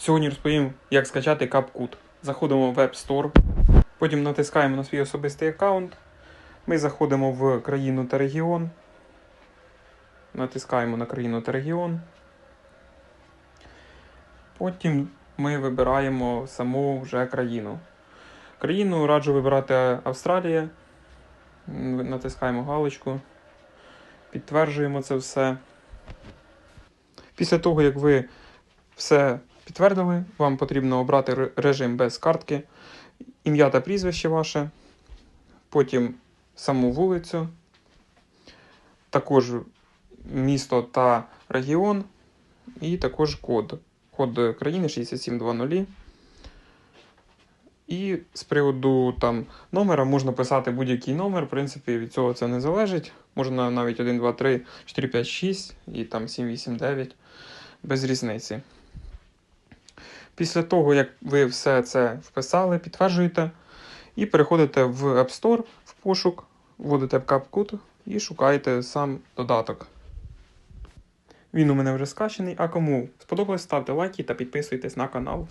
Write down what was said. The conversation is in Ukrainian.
Сьогодні розповім, як скачати CapCut. Заходимо в App Store, потім натискаємо на свій особистий аккаунт. Ми заходимо в країну та регіон. Натискаємо на країну та регіон. Потім ми вибираємо саму вже країну. Країну раджу вибирати Австралія. Натискаємо галочку. Підтверджуємо це все. Після того, як ви все підтвердили, вам потрібно обрати режим без картки, ім'я та прізвище ваше, потім саму вулицю, також місто та регіон, і також код. Код країни 6720. І з приводу там номера можна писати будь-який номер. В принципі, від цього це не залежить. Можна навіть 1, 2, 3, 4, 5, 6 і там 7, 8, 9. Без різниці. Після того, як ви все це вписали, підтверджуєте і переходите в App Store в пошук, вводите CapCut і шукаєте сам додаток. Він у мене вже скачений, а кому сподобалось, ставте лайки та підписуйтесь на канал.